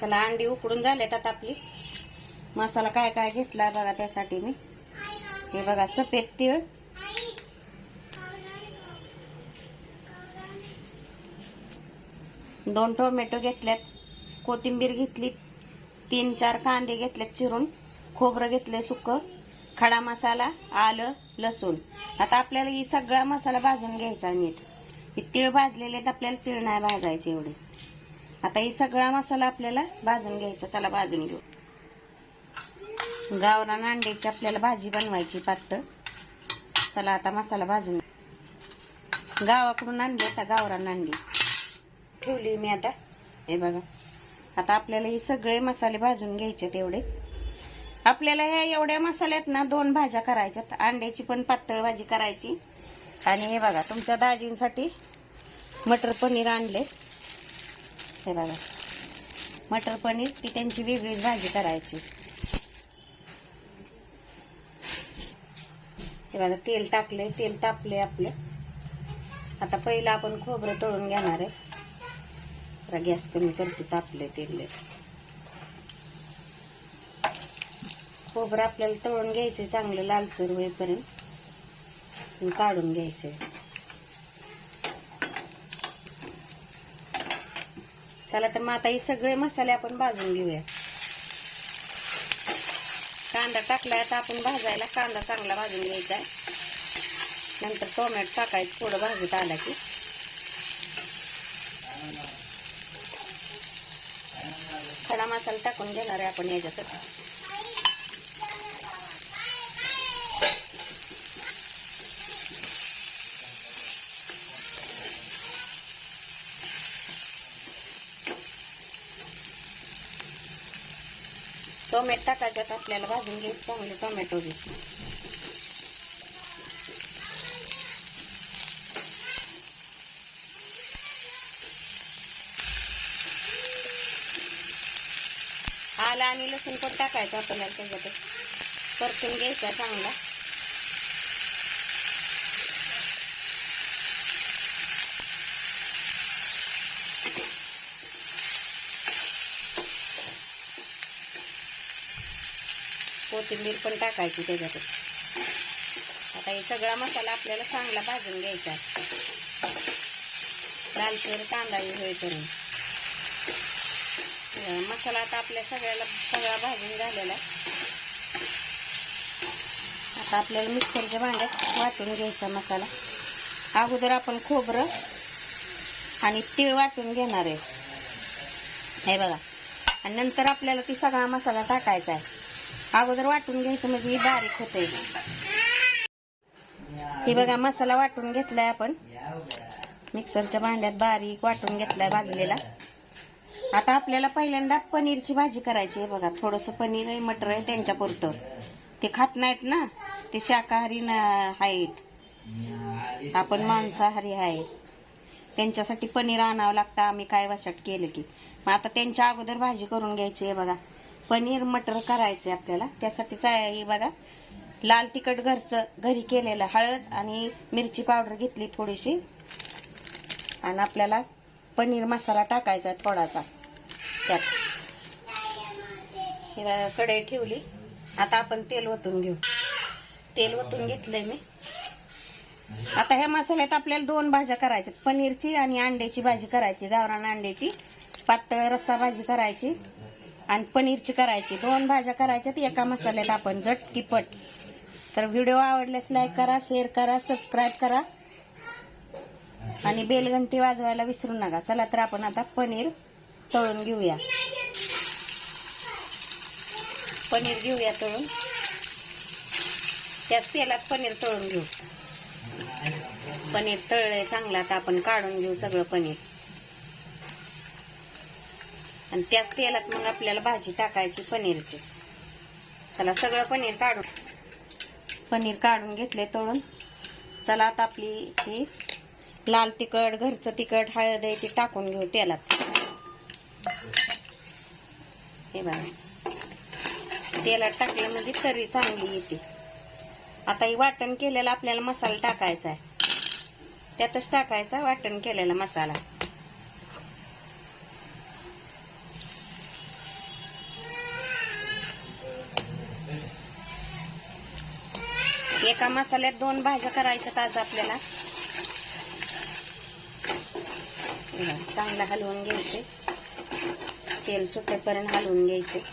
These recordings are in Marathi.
चला अंडी उकडून झालेत आता आपली. मसाला काय काय घेतला बघा त्यासाठी मी. हे बघा सफेद तीळ. दोन टोमॅटो घेतल्यात कोथिंबीर घेतली. तीन चार कांदे घेतलेत चिरून. खोबरं घेतलंय सुक. खडा मसाला आलं लसूण. आता आपल्याला ही सगळा मसाला भाजून घ्यायचा नीट. हे तीळ भाजलेले आहेत आपल्याला तीळ नाही भाजायचे एवढे. आता ही सगळा मसाला आपल्याला भाजून घ्यायचा. चला भाजून घेऊ. गावरान अंड्याची आपल्याला भाजी बनवायची पातळ. चला आता मसाला भाजून गावाकडून आणली आता गावरान अंडी. ठेवली मी आता. हे बघा. आता आपल्याला हे सगळे मसाले भाजून घ्यायचे तेवढे. आपल्याला ह्या एवढ्या मसाल्यात ना दोन भाज्या करायच्यात. अंड्याची पण पातळ भाजी करायची. आणि हे बघा तुमच्या दाजींसाठी मटर पनीर आणले. हे बघा. मटर पनीर ती त्यांची वेगळीच भाजी करायची. हे बघा तेल टाकले तेल तापले आपलं. आता पहिलं आपण खोबरं तळून घेणार आहे. जरा गॅस कमी करते तापले तेल खोबरं आपल्याला तळून घ्यायचे चांगलं लालसर होईपर्यंत. काढून घ्यायचे चला तर मग आता हे सगळे मसाले आपण भाजून घेऊया. कांदा टाकलाय आता आपण भाजायला कांदा चांगला भाजून घ्यायचा आहे. नंतर टोमॅटो टाकायचं थोडं भाजत आला की. खडा मसाला टाकून घेणार आहे आपण याच्यात. टोमॅटो टाकायच्यात आपल्याला भाजून घ्यायचं चांगले टोमॅटो बी आला आणि लसूण पण टाकायचं आपल्याला त्याच्यात. परतून घ्यायचा चांगला. कोथिंबीर पण टाकायची त्याच्यात. आता हे सगळा मसाला आपल्याला चांगला भाजून घ्यायचा लालसर कांदा होईपर्यंत मसाला आता आपल्या सगळ्याला सगळा भाजून झालेला आहे. आता आपल्याला मिक्सरच्या भांड्यात वाटून घ्यायचा मसाला. अगोदर आपण खोबरं आणि तीळ वाटून घेणार आहे. हे बघा. आणि नंतर आपल्याला ती सगळा मसाला टाकायचा आहे. अगोदर वाटून घ्यायचं म्हणजे बारीक होते हे बघा मसाला वाटून घेतलाय आपण. मिक्सरच्या भांड्यात बारीक वाटून घेतलाय भाजलेला. आता आपल्याला पहिल्यांदा पनीरची भाजी करायची आहे बघा. थोडस पनीर आहे मटर आहे त्यांच्या पुरतं ते खात नाहीत ना ते शाकाहारी ना आहेत. आपण मांसाहारी आहे. त्यांच्यासाठी पनीर आणावं लागतं आम्ही काय वाचट केलं की. मग आता त्यांच्या अगोदर भाजी करून घ्यायची आहे बघा. पनीर मटर करायचे आपल्याला. त्यासाठी हे बघा लाल तिखट घरचं घरी केलेलं हळद आणि मिरची पावडर घेतली थोडीशी. आणि आपल्याला पनीर मसाला टाकायचा आहे थोडासा. त्यात. हे बघा, कढई ठेवली. आता आपण तेल ओतून घेऊ. तेल ओतून घेतलंय मी. आता ह्या मसाल्यात आपल्याला दोन भाज्या करायच्या पनीरची आणि अंड्याची भाजी करायची. गावरान अंड्याची. पातळ रस्सा भाजी करायची. आणि पनीरची करायची. दोन भाज्या करायच्यात एका मसाल्यात आपण झट किपट तर व्हिडिओ आवडल्यास लाईक करा शेअर करा सबस्क्राईब करा. आणि बेलघंटी वाजवायला विसरू नका. चला तर आपण आता पनीर तळून घेऊया. पनीर घेऊया तळून. त्याच तेलात पनीर तळून घेऊ. पनीर तळलंय चांगलं. आता आपण काढून घेऊ सगळं पनीर. आणि त्याच तेलात मग आपल्याला भाजी टाकायची पनीरची. चला सगळं पनीर काढून पनीर काढून घेतले तळून. चला आता आपली ही लाल तिखट घरचं तिखट हळद आहे ती टाकून घेऊ तेलात. हे बघा. तेलात टाकलं म्हणजे तरी चांगली येते. आता ही वाटण केलेला आपल्याला मसाला टाकायचा आहे. त्यातच टाकायचा वाटण केलेला मसाला. एका मसाल्यात दोन भाज्या करायच्यात आज आपल्याला. चांगला चांगलं हलवून घ्यायचे. तेल सुटेपर्यंत हलवून घ्यायचे.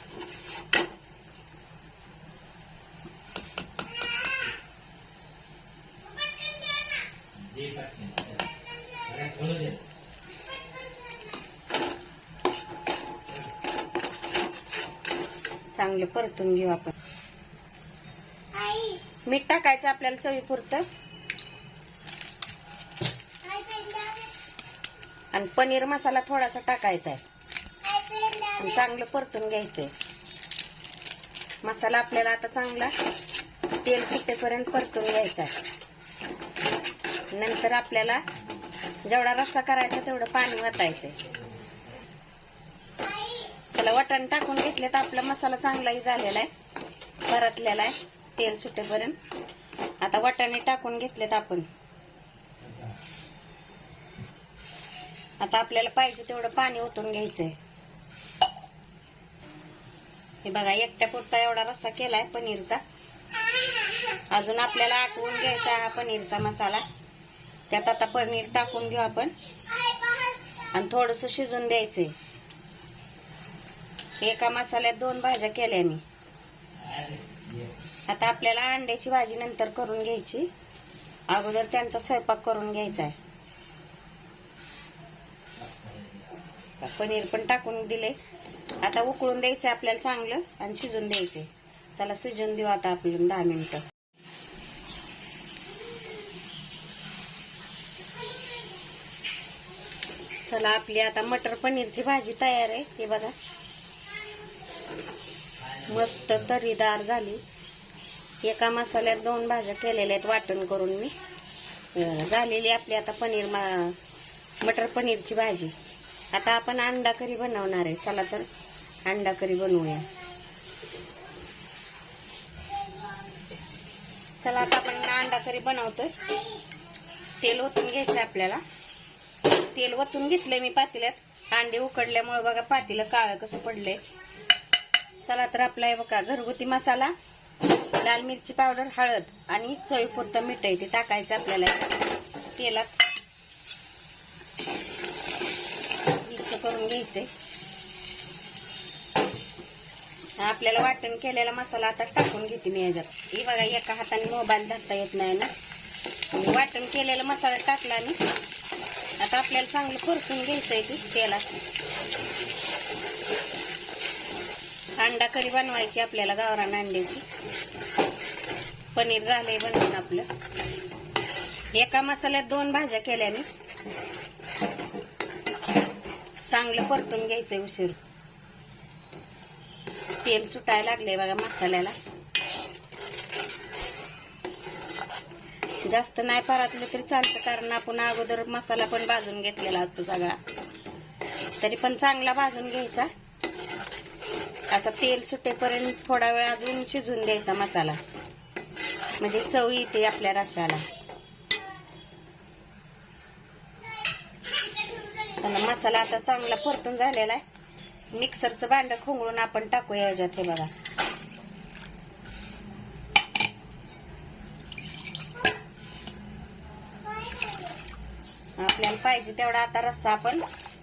चांगलं परतून घेऊ आपण. मीठ टाकायचं आपल्याला चवीपुरतं. आणि पनीर मसाला थोडासा टाकायचा आहे. आणि चांगलं परतून घ्यायचंय. मसाला आपल्याला आता चांगला तेल सुटेपर्यंत परतून घ्यायचा आहे. नंतर आपल्याला जेवढा रस्सा करायचा तेवढं पाणी वतायचंय. चला वटण टाकून घेतले तर आपला मसाला चांगलाही झालेला आहे. परतलेला आहे. तेल सुटेपर्यंत आता वाटाणे टाकून घेतलेत आपण. आता आपल्याला पाहिजे तेवढं पाणी ओतून घ्यायचंय. हे बघा एकट्या पुरता एवढा रस्सा केलाय पनीरचा. अजून आपल्याला आटवून घ्यायचा हा पनीरचा मसाला. त्यात आता पनीर टाकून घेऊ आपण. आणि थोडस शिजून द्यायचंय. एका मसाल्यात दोन भाज्या केल्या मी. आता आपल्याला अंड्याची भाजी नंतर करून घ्यायची. अगोदर त्यांचा स्वयंपाक करून घ्यायचा आहे पनीर पण टाकून दिले आता उकळून द्यायचं आपल्याला चांगलं आणि शिजून द्यायचे चला शिजून देऊ आता आपण दहा मिनिटं. चला आपली आता मटर पनीरची भाजी तयार आहे. हे बघा. मस्त तरीदार झाली. एका मसाल्यात दोन भाज्या केलेल्या आहेत वाटण करून मी. झालेली आपली आता पनीर मा- मटर पनीरची भाजी. आता आपण अंडा करी बनवणार आहे. चला तर अंडा करी बनवूया. चला आता आपण अंडा करी बनवतोय. तेल ओतून घ्यायचं आपल्याला. तेल ओतून घेतलंय मी पातेल्यात. अंडे उकडल्यामुळे बघा पातेलं काळं कसं पडलंय. चला तर आपला आहे बघा घरगुती मसाला. लाल मिरची पावडर हळद आणि चवीपुरतं मीठ आहे ते टाकायचं आपल्याला. तेलात मिक्स करून घ्यायचंय. आपल्याला वाटण केलेला मसाला आता टाकून घेते मी याच्यात. ही बघा एका हाताने मोबाईल धरता येत नाही ना. वाटण केलेला मसाला टाकला मी. आता आपल्याला चांगलं परतून घ्यायचंय ते तेलात. अंडा करी बनवायची आपल्याला गावरान अंड्याची. पनीर झालंय बनवून आपलं. एका मसाल्यात दोन भाज्या केल्याने चांगलं परतून घ्यायचंय उशीर. तेल सुटायला लागले बघा मसाल्याला. जास्त नाही परातलं तरी चालतं कारण आपण अगोदर मसाला पण भाजून घेतलेला असतो सगळा. तरी पण चांगला भाजून घ्यायचा. असा तेल सुटेपर्यंत थोडा वेळ अजून शिजून द्यायचा मसाला. म्हणजे चव येते आपल्या रशाला. मसाला आता चांगला परतून झालेला आहे. मिक्सरचं भांड खोंगळून आपण टाकूया याच्यात हे बघा. आपल्याला पाहिजे तेवढा आता रस्सा आपण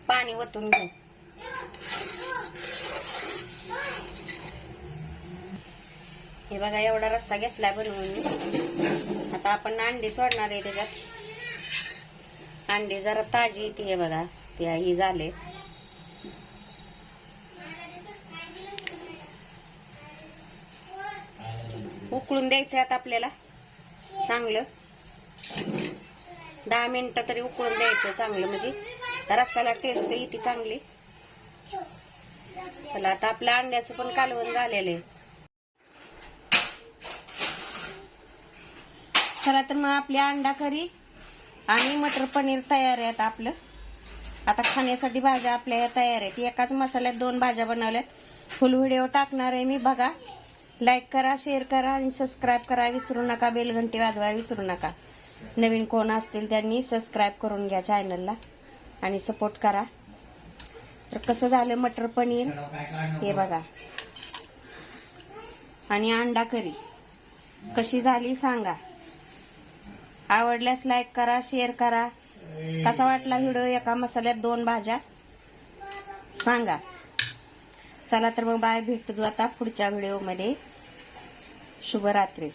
पाणी ओतून घेऊ. हे बघा एवढा रस्सा घेतलाय बनवून. मी आता आपण अंडी सोडणार आहे त्याच्यात. अंडी जरा ताजी ती हे बघा ती ही झाले. उकळून द्यायचं आता आपल्याला. चांगलं. दहा मिनिटं तरी उकळून द्यायचं चांगलं म्हणजे रस्साला टेस्ट येते चांगली. चला आता आपल्या अंड्याचं पण कालवण झालेलं आहे. चला तर मग आपली अंडा करी आणि मटर पनीर तयार आहेत आपलं. आता खाण्यासाठी भाज्या आपल्या या तयार आहेत. एकाच मसाल्यात दोन भाज्या बनवल्यात. फुल व्हिडिओ टाकणार आहे मी बघा. लाईक करा शेअर करा आणि सबस्क्राईब करा. विसरू नका बेलघंटी वाजवा विसरू नका. नवीन कोण असतील त्यांनी सबस्क्राईब करून घ्या चॅनलला आणि सपोर्ट करा. तर कसं झालं मटर पनीर? हे बघा. आणि अंडा करी कशी झाली सांगा. आवडल्यास लाईक करा शेअर करा. कसा वाटला व्हिडिओ एका मसाल्यात दोन भाज्या. सांगा. चला तर मग बाय. भेटतो आता पुढच्या व्हिडिओमध्ये शुभरात्री.